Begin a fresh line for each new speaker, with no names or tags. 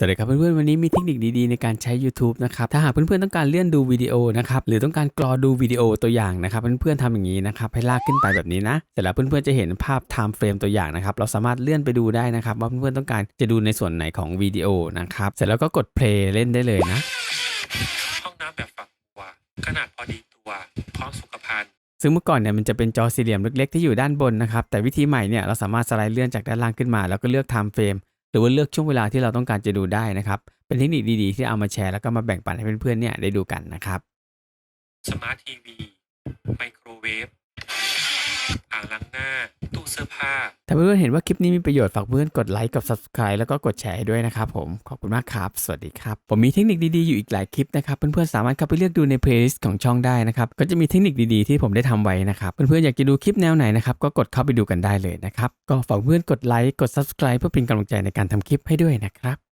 สวัสดีครับเพื่อนๆวันนี้มีเทคนิคดีๆในการใช้ YouTube นะครับถ้าหากเพื่อนๆต้องการเลื่อนดูวิดีโอนะครับหรือต้องการกรอดูวิดีโอตัวอย่างนะครับเพื่อนๆทำอย่างนี้นะครับให้ลากขึ้นไปแบบนี้นะเสร็จแล้วเพื่อนๆจะเห็นภาพ time frame ตัวอย่างนะครับเราสามารถเลื่อนไปดูได้นะครับว่าเพื่อนๆต้องการจะดูในส่วนไหนของวิดีโอนะครับเสร็จแล้วก็กด play เล่นได้เลยนะ
ห้องน้ำแบบฝักบัวขนาดพอดีตัวพร้อมสุขภัณฑ์
ซึ่งเมื่อก่อนเนี่ยมันจะเป็นจอสี่เหลี่ยมเล็กๆ ที่อยู่ด้านบนนะครับแต่วิธีใหม่เนี่ยเราสามารถสไลด์เลื่อนจากด้านล่างขึ้นมา แล้วก็เลือก time frame หรือว่าเลือกช่วงเวลาที่เราต้องการจะดูได้นะครับ เป็นเทคนิคดีๆ ที่เอามาแชร์แล้วก็มาแบ่งปันให้เพื่อนๆเนี่ยได้ดูกันนะครับ
สมาร์ททีวีไมโครเวฟอ่างล้างหน้า เสื้อผ้า
ถ้าเพื่อนๆเห็นว่าคลิปนี้มีประโยชน์ฝากเพื่อนกดไลค์กด subscribe แล้วก็กดแชร์ให้ด้วยนะครับผม ขอบคุณมากครับ สวัสดีครับ ผมมีเทคนิคดีๆ อยู่อีกหลายคลิปนะครับ เพื่อนๆสามารถเข้าไปเลือกดูใน playlist ของช่องได้นะครับ ก็จะมีเทคนิคดีๆที่ผมได้ทำไว้นะครับ เพื่อนๆอยากจะดูคลิปแนวไหนนะครับก็กดเข้าไปดูกันได้เลยนะครับก็ฝากเพื่อนกดไลค์กด subscribe เพื่อเป็นกำลังใจในการทำคลิปให้ด้วยนะครับ